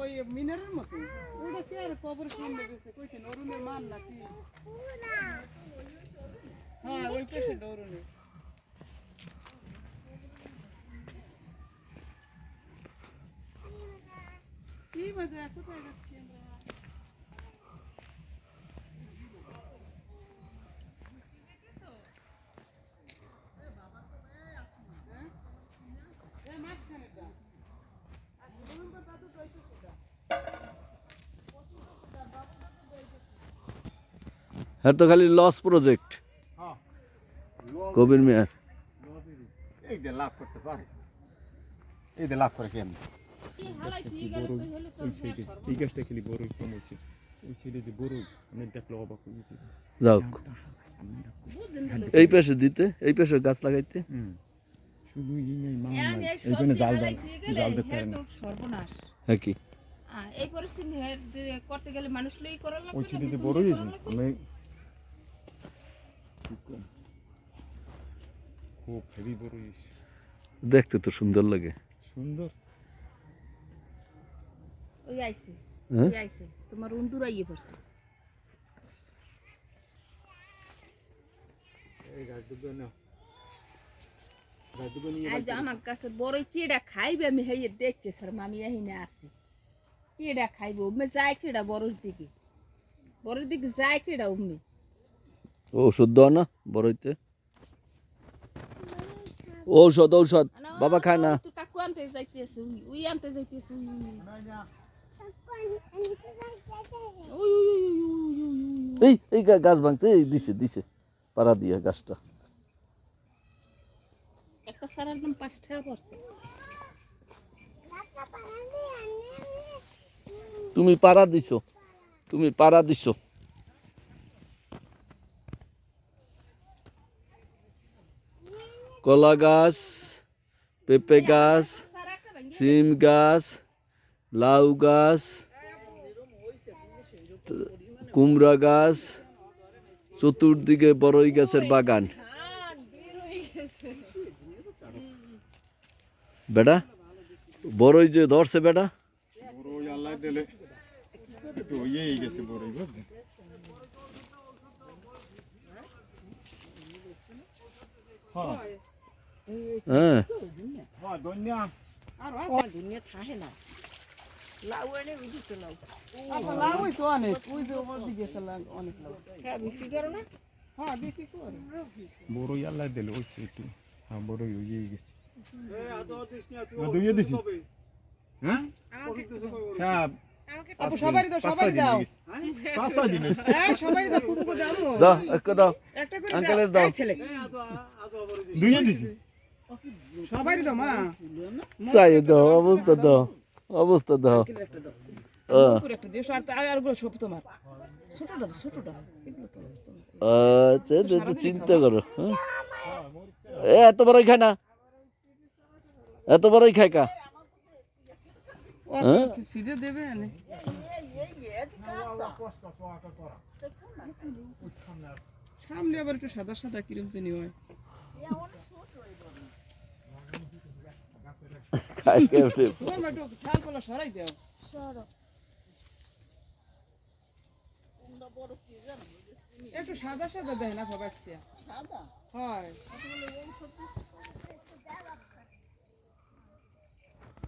ওই মিনারের মতো। ওটা কি আর কবর সামনে গেছে কইছে নরুনের মান নাকি? হ্যাঁ ওই পেশে নরুনের। কি মজা, কোথায় যাচ্ছি আমরা? হ্যাঁ তো খালি লস প্রজেক্ট হ্যাঁ কবির মিয়ার লাভ করতে পারে। এই লাভ করে কেমন এই গাছটা খালি বড়ই কম হয়েছে ওই সাইডে যে বড়ই আমি দেখলে অবাক হয়ে গেছি। যাও এই পাশে দিতে এই পাশে গাছ লাগাইতে। শুধু এই নাই মাল এইখানে জাল জাল জাল দিতে পারে না। সর্বনাশ। হ্যাঁ কি? আহ, এই পরিস্থিতি করতে গেলে মানুষ লই করা লাগবে ওই সাইডে যে বড়ই করা আমি খুব হেভি বড় হয়েছে দেখতে তো সুন্দর লাগে। সুন্দর? ওই আইছে। হ্যাঁ? ওই আইছে। তোমার উন্দুর আইয়ে পড়ছে। এই গাছ দুটো না গাছ দুটো নিয়ে আজ আমার কাছে বড় কেডা খাইবে আমি হেয়ে দেখতে স্যার আমি এহিনে আছি। কেডা খাইব? উম্মে যায় কেডা বড়র দিকে? বড়র দিকে যায় কেডা উম্মে? ঔষধ দেওয়া না বড়ইতে ঔষধ ঔষধ বাবা খায় না। এই এই গাছ ভাঙতে এই দিছে দিছে। পাড়া দিয়া গাছটা। একটা সার একদম পাঁচ টাকা পড়ছে। তুমি পাড়া দিছো তুমি পাড়া দিছো। কলা গাছ পেঁপে গাছ সিম গাছ লাউ গাছ ত- কুমড়া গাছ চতুর্দিকে বড়ই গাছের বাগান। বেটা, বড়ই যে ধরছে বেটা। হ্যাঁ হ্যাঁ হ্যাঁ হ্যাঁ হ্যাঁ হ্যাঁ হ্যাঁ হ্যাঁ দাও হ্যাঁ একটু দাও দুইয়ে দিছি সবারই দাও দাও দাও একটা দাও একটা এগুলো তো তোমার আচ্ছা তো চিন্তা করো হ্যাঁ? এত বড়ই খায় না। এত বড়ই খায় কা? হ্যাঁ? সামনে আবার একটু সাদা সাদা কিরম জানি হয়। খায় কেমনে? একটু সরাই দাও। একটু সাদা সাদা দেয় না সবাই হয়।